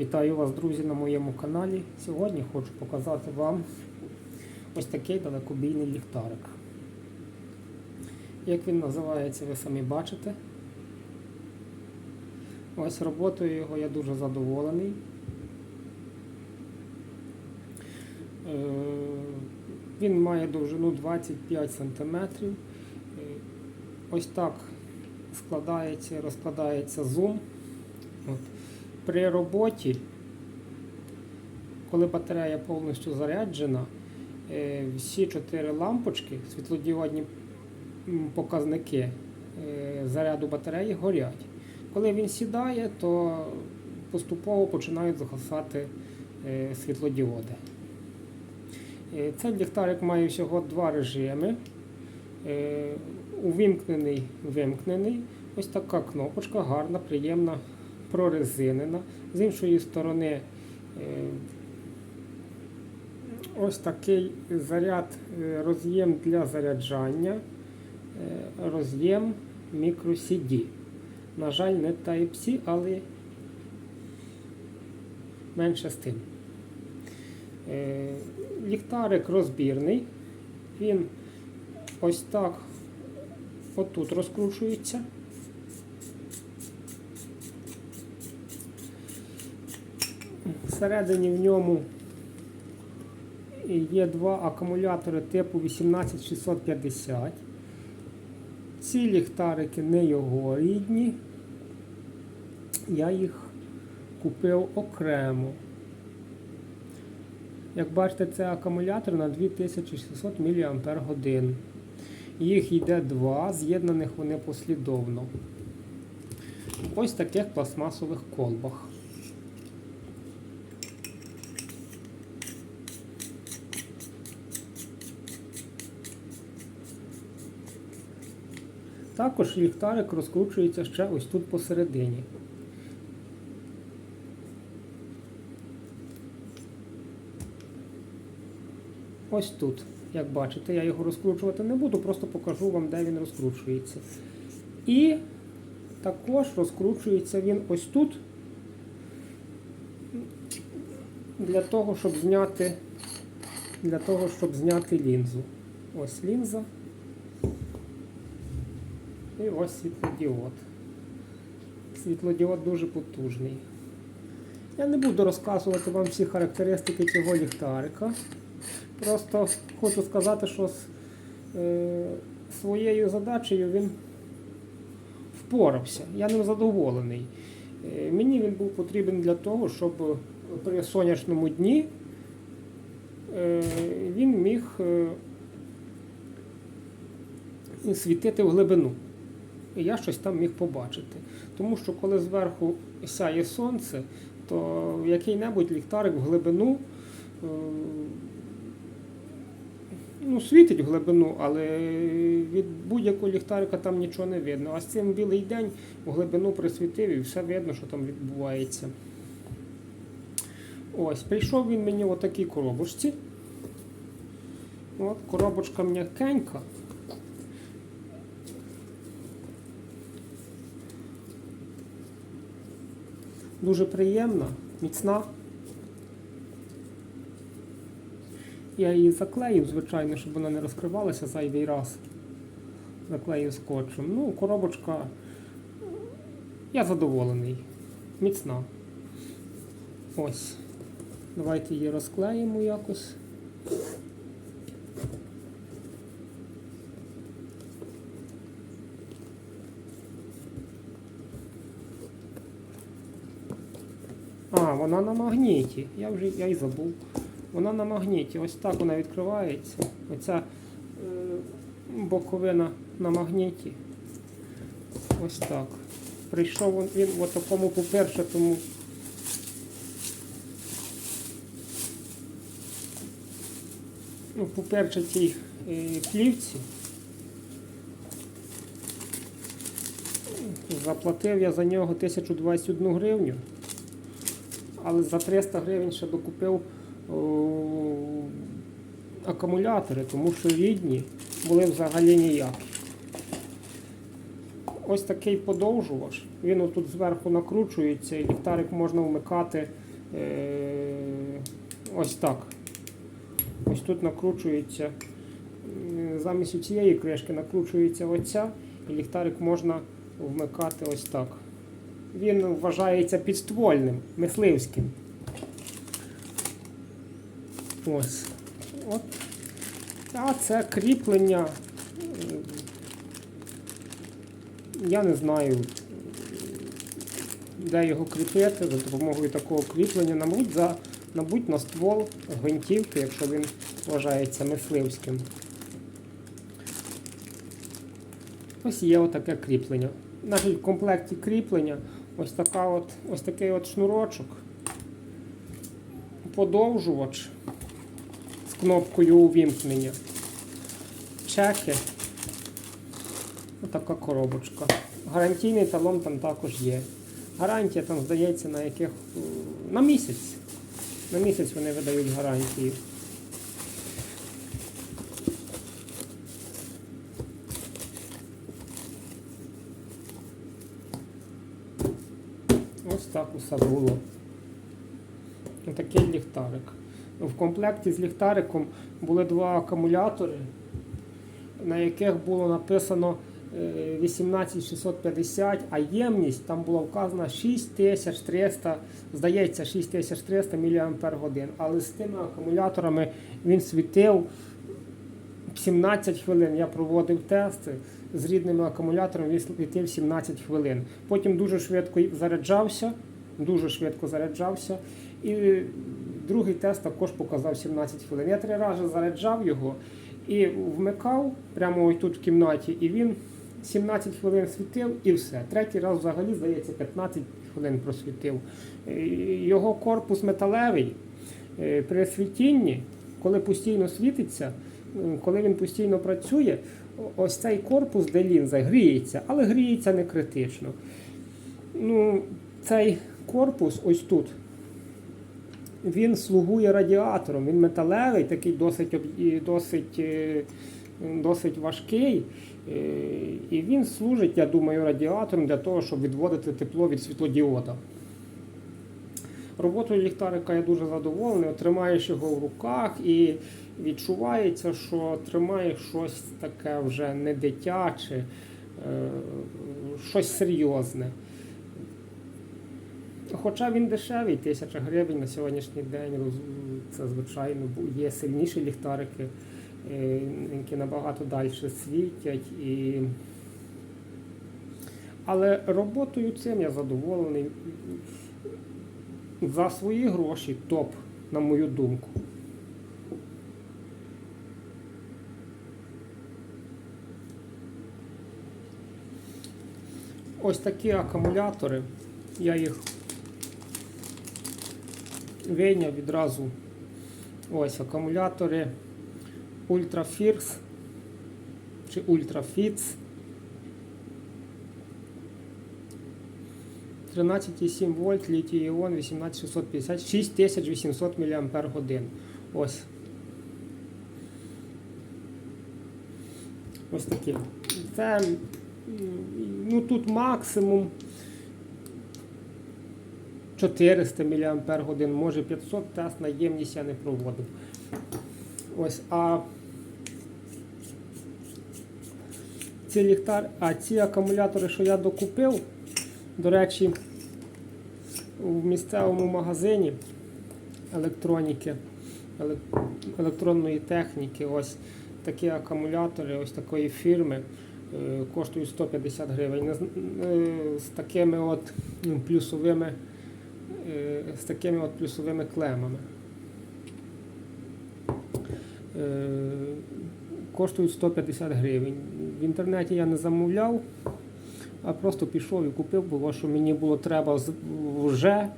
Вітаю вас, друзі, на моєму каналі. Сьогодні хочу показати вам ось такий далекобійний ліхтарик. Як він називається, ви самі бачите. Ось роботою його я дуже задоволений. Е, Він має довжину 25 см. Ось так складається розкладається зум. От. При роботі, коли батарея повністю заряджена, е, всі чотири лампочки, світлодіодні показники е, заряду батареї горять. Коли він сідає, то поступово починають згасати е, світлодіоди. Цей ліхтарик має всього два режими. Увімкнений, вимкнений. Ось така кнопочка, гарна, приємна, прорезинена. З іншої сторони е, ось такий заряд, е, роз'єм для заряджання, е, роз'єм microCD. На жаль, не Type-C, але менше з тим. Ліхтарик розбірний. Він ось так отут розкручується. Всередині в ньому є два акумулятори типу 18650. Ці ліхтарики не його рідні. Я їх купив окремо. Як бачите, це акумулятор на 2600 мАч. Їх йде два, з'єднаних вони послідовно. Ось таких пластмасових колбах. Також ліхтарик розкручується ще ось тут посередині. Ось тут, як бачите, я його розкручувати не буду, просто покажу вам, де він розкручується. І також розкручується він ось тут, для того, щоб зняти, для того, щоб зняти лінзу. Ось лінза. І ось світлодіод. Світлодіод дуже потужний. Я не буду розказувати вам всі характеристики цього ліхтарика. Просто хочу сказати, що з е, своєю задачею він впорався. Я ним задоволений. Е, мені він був потрібен для того, щоб при сонячному дні е, він міг е, світити в глибину. І я щось там міг побачити. Тому що коли зверху сяє сонце, то який-небудь ліхтарик в глибину е, ну, світить в глибину, але від будь-якого ліхтарика там нічого не видно. А з цим білий день в глибину присвітив і все видно, що там відбувається. Ось, прийшов він мені в отакій коробочці. От, коробочка м'якенька. Дуже приємна, міцна. Я її заклеїв, звичайно, щоб вона не розкривалася зайвий раз. Заклеїв скотчем. Ну, коробочка. Я задоволений. Міцна. Ось. Давайте її розклеїмо якось. А, вона на магніті. Я вже я й забув. Вона на магніті. Ось так вона відкривається. Оця е, боковина на магніті. Ось так. Прийшов він в такому поперчатому. Ну, поперчатій е, плівці. Заплатив я за нього 1021 гривню але за 300 гривень ще докупив акумулятори, тому що рідні були взагалі ніякі. Ось такий подовжувач. Він отут зверху накручується і ліхтарик можна вмикати Е, ось так. Ось тут накручується, замість цієї кришки накручується оця, і ліхтарик можна вмикати ось так. Він вважається підствольним, мисливським. Ось. От. А це кріплення. Я не знаю, де його кріпити за допомогою такого кріплення, мабуть, за, мабуть, на ствол гвинтівки, якщо він вважається мисливським. Ось є отаке кріплення. Навіть в комплекті кріплення ось, така от, ось такий от шнурочок, подовжувач з кнопкою увімкнення, чеки. Отака коробочка. Гарантійний талон там також є. Гарантія там здається на яких на місяць. На місяць вони видають гарантію. Ось так усе було. Отакий ліхтарик. В комплекті з ліхтариком були два акумулятори, на яких було написано е, 18650, а ємність там була вказана 6300, здається, 6300 мАч. Але з тими акумуляторами він світив 17 хвилин. Я проводив тести з рідними акумуляторами, він світив 17 хвилин. Потім дуже швидко заряджався, дуже швидко заряджався. І другий тест також показав 17 хвилин. Я три рази заряджав його і вмикав прямо ось тут в кімнаті, і він 17 хвилин світив і все. Третій раз взагалі, здається, 15 хвилин просвітив. Е, Його корпус металевий е, при світінні, коли постійно світиться, коли він постійно працює, ось цей корпус, де лінза, гріється, але гріється не критично. Ну, цей корпус ось тут. Він слугує радіатором, він металевий, такий досить, досить, е, досить важкий. е, І він служить, я думаю, радіатором для того, щоб відводити тепло від світлодіода. Роботою ліхтарика я дуже задоволений. Тримаєш його в руках і відчувається, що тримаєш щось таке вже не дитяче, е, щось серйозне. Хоча він дешевий, тисяча гривень на сьогоднішній день, це звичайно є сильніші ліхтарики, е, які набагато далі світять. І... Але роботою цим я задоволений. За свої гроші топ, на мою думку. Ось такі акумулятори. Я їх вийняв відразу. Ось акумулятори Ultrafix чи Ultrafix. 13,7 вольт, літій іон 18650, 6800 мАч. Ось. Ось такі. Це ну, тут максимум 400 мАч, може 500 тест на ємність я не проводив. Ось, а ці ліхтар, а ці акумулятори, що я докупив, до речі, в місцевому магазині електроніки, електронної техніки, ось такі акумулятори ось такої фірми е, коштують 150 гривень. З- е, такими от плюсовими, е, з такими от плюсовими клемами. Е, Коштують 150 гривень. В інтернеті я не замовляв, а просто пішов і купив, бо що мені було треба вже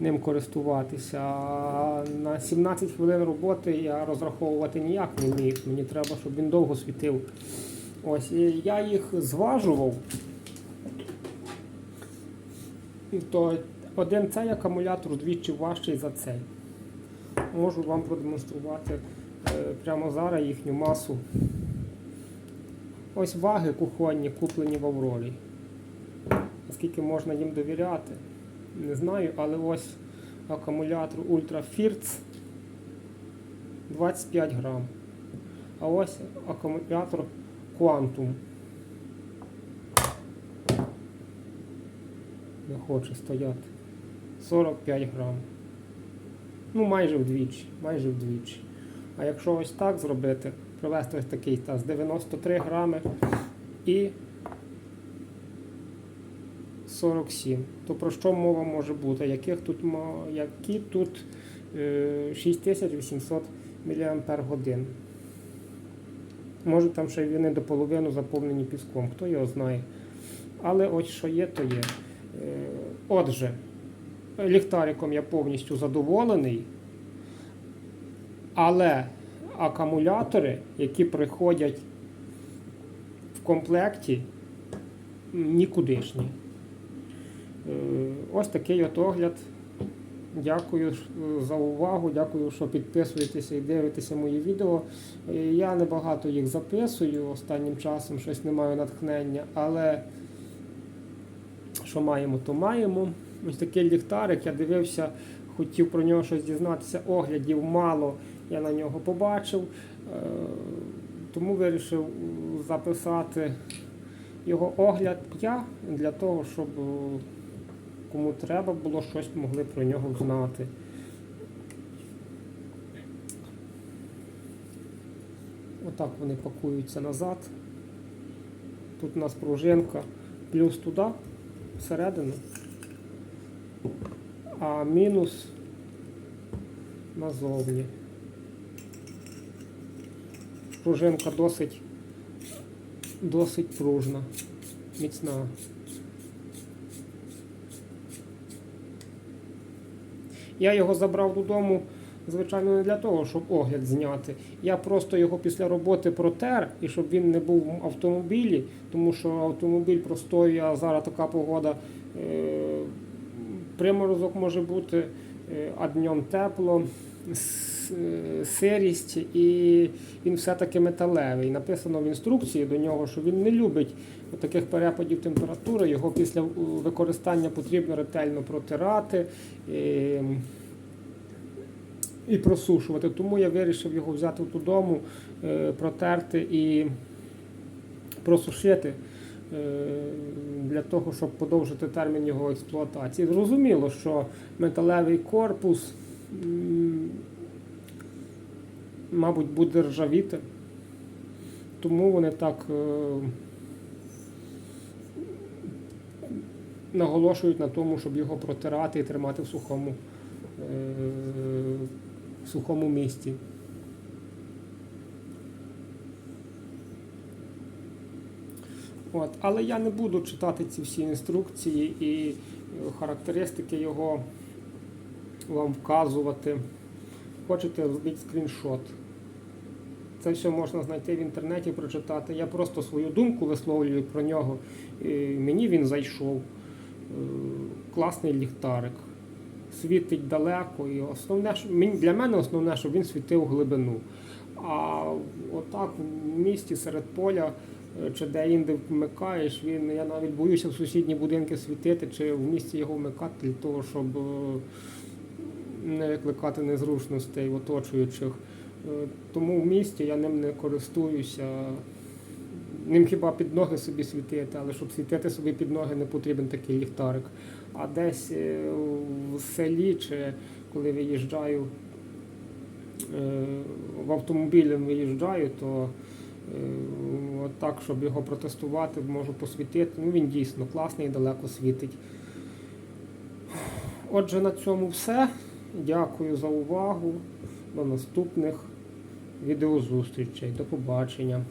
ним користуватися. А на 17 хвилин роботи я розраховувати ніяк не міг. Мені треба, щоб він довго світив. Ось, я їх зважував. І То один цей акумулятор вдвічі важчий за цей. Можу вам продемонструвати е, прямо зараз їхню масу. Ось ваги кухонні, куплені в Аврорі. Наскільки можна їм довіряти, не знаю, але ось акумулятор Ultra Firts 25 грам. А ось акумулятор Quantum. Не хоче стояти. 45 грам. Ну, майже вдвічі, майже вдвічі. А якщо ось так зробити, провести ось такий таз 93 грами і 47. То про що мова може бути? Яких тут, які тут е, 6800 мАч. Може там ще вони до половини заповнені піском, хто його знає. Але ось що є, то є. Е, Отже, ліхтариком я повністю задоволений, але акумулятори, які приходять в комплекті, нікудишні. Е, Ось такий от огляд. Дякую е, за увагу, дякую, що підписуєтеся і дивитеся мої відео. Е, Я небагато їх записую останнім часом, щось не маю натхнення, але що маємо, то маємо. Ось такий ліхтарик, я дивився, хотів про нього щось дізнатися, оглядів мало, я на нього побачив, е, тому вирішив записати його огляд я для того, щоб е, кому треба було щось могли про нього знати. Отак вони пакуються назад. Тут у нас пружинка, плюс туди, всередину, а мінус назовні. Пружинка досить, досить пружна, міцна. Я його забрав додому, звичайно, не для того, щоб огляд зняти. Я просто його після роботи протер, і щоб він не був в автомобілі, тому що автомобіль простоює, а зараз така погода. Е- приморозок може бути, е, а днем тепло, е, сирість, і він все-таки металевий. Написано в інструкції до нього, що він не любить таких перепадів температури. Його після використання потрібно ретельно протирати. е, І просушувати. Тому я вирішив його взяти додому, протерти і просушити для того, щоб подовжити термін його експлуатації. Зрозуміло, що металевий корпус, мабуть, буде ржавіти, тому вони так е, наголошують на тому, щоб його протирати і тримати в сухому, е, в сухому місці. От. Але я не буду читати ці всі інструкції і е, характеристики його вам вказувати. Хочете зробіть скріншот. Це все можна знайти в інтернеті, прочитати. Я просто свою думку висловлюю про нього. Мені він зайшов. Е, Класний ліхтарик. Світить далеко. І основне, для мене основне, щоб він світив глибину. А отак в місті серед поля чи де-інде вмикаєш, він, я навіть боюся в сусідні будинки світити, чи в місті його вмикати для того, щоб е, не викликати незручностей в оточуючих. Е, Тому в місті я ним не користуюся. Ним хіба під ноги собі світити, але щоб світити собі під ноги не потрібен такий ліхтарик. А десь е, в селі чи коли виїжджаю в автомобілем виїжджаю, то от так, щоб його протестувати, можу посвітити. Ну він дійсно класний далеко світить. Отже, на цьому все. Дякую за увагу. До наступних відеозустрічей. До побачення.